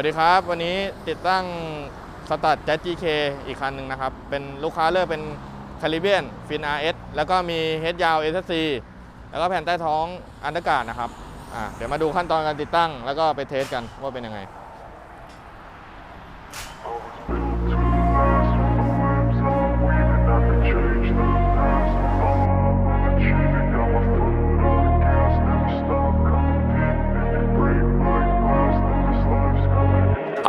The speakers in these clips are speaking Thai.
วัสดีครับ วันนี้ติดตั้งสตัด Jet GK อีกคันหนึ่งนะครับ เป็นลูกค้าเลือกเป็นคาริเบียนฟินอาร์เอสแล้วก็มีเฮดยาวเอสซีแล้วก็แผ่นใต้ท้องอันดากาศนะครับอ่าเดี๋ยวมาดูขั้นตอนการติดตั้งแล้วก็ไปเทสกันว่าเป็นยังไง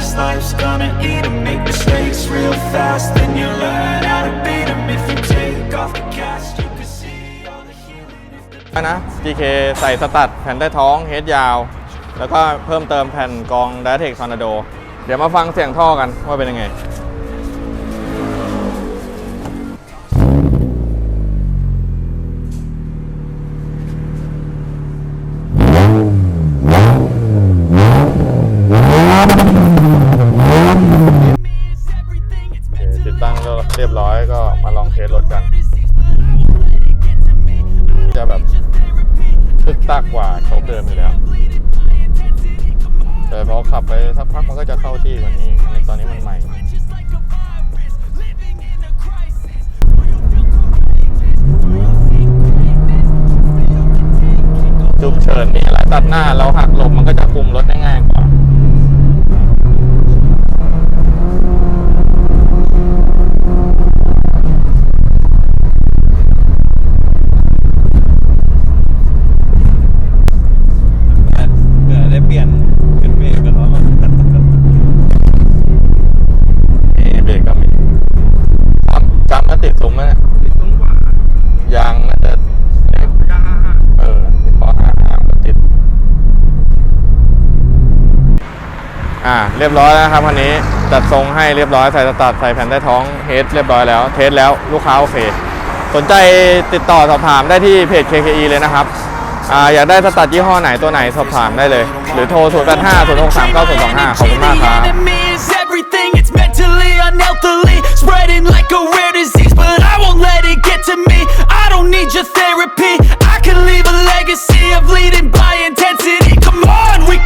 Fast life's gonna eat them Make mistakes real fast, then you learn how to beat them If you take off the cast, you can see all the healing. If the นะ GK ใส่สตัดแผ่นใต้ท้องเฮดยาว แล้วก็เพิ่มเติมแผ่นกอง d i a t e c Tornado เดี๋ยวมาฟังเสียงท่อกันว่าเป็นยังไง ติดตั้งก็เรียบร้อยก็มาลองเทสรถกัน จะแบบตึกตักกว่าโชคเดิมอยู่แล้วแต่พอขับไปสักพักมันก็จะเข้าที่กว่านี้ตอนนี้มันใหม่จุกเฉินนี่อะไรตัดหน้าเราหักหลบมันก็จะคุมรถได้ง่ายกว่าำจำก็ติดซุ้มแล้วเนี่ยยางน่าจะเออพอห้าห้ามันติด อ่า เรียบร้อยแล้วนะครับคันนี้จัดทรงให้เรียบร้อยใส่สตาร์ทใส่แผ่นใต้ท้องเฮดเรียบร้อยแล้ว เทสแล้วลูกค้าโอเค สนใจติดต่อสอบถามได้ที่เพจ KKE เลยนะครับอ่าอยากได้สตาร์ทยี่ห้อไหนตัวไหนสอบถามได้เลย หรือโทร 0 8 5 0 6 3 9 0 2 5ขอบคุณมาก